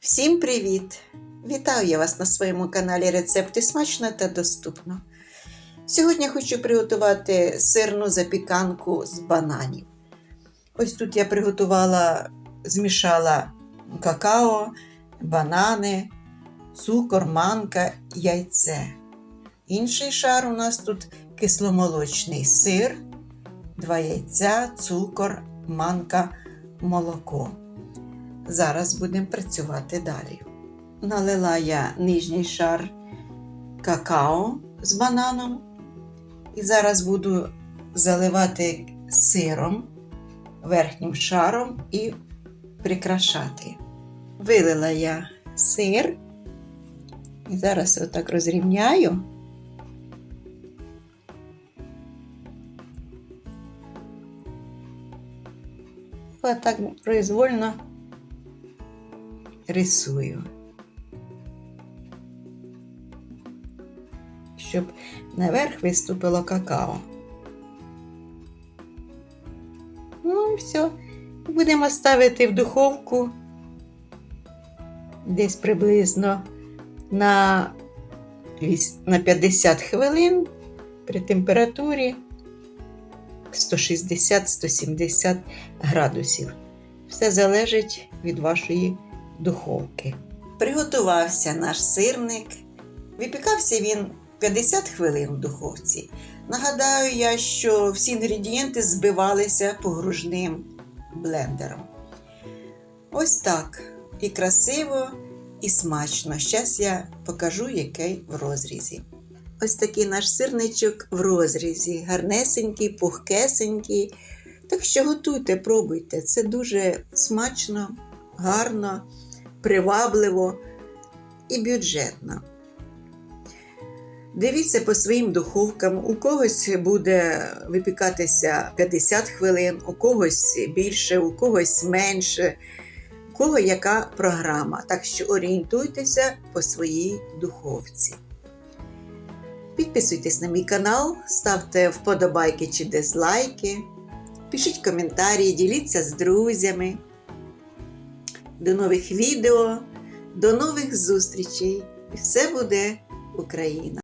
Всім привіт! Вітаю я вас на своєму каналі Рецепти смачно та доступно. Сьогодні хочу приготувати сирну запіканку з бананів. Ось тут я приготувала, змішала какао, банани, цукор, манка, яйце. Інший шар у нас тут кисломолочний сир, два яйця, цукор, манка, молоко. Зараз будемо працювати далі. Налила я нижній шар какао з бананом. І зараз буду заливати сиром верхнім шаром і прикрашати. Вилила я сир. І зараз отак розрівняю. Отак произвольно рисую. Щоб наверх виступило какао. Ну і все. Будемо ставити в духовку десь приблизно на, на 50 хвилин при температурі 160-170 градусів. Все залежить від вашої духовки. Приготувався наш сирник. Випікався він 50 хвилин в духовці. Нагадаю я, що всі інгредієнти збивалися погружним блендером. Ось так. І красиво, і смачно. Зараз я покажу, який в розрізі. Ось такий наш сирничок в розрізі. Гарнесенький, пухкесенький. Так що готуйте, пробуйте. Це дуже смачно, гарно, привабливо і бюджетно. Дивіться по своїм духовкам. У когось буде випікатися 50 хвилин, у когось більше, у когось менше, у кого яка програма. Так що орієнтуйтеся по своїй духовці. Підписуйтесь на мій канал, ставте вподобайки чи дизлайки, пишіть коментарі, діліться з друзями. До нових відео, до нових зустрічей! І все буде Україна!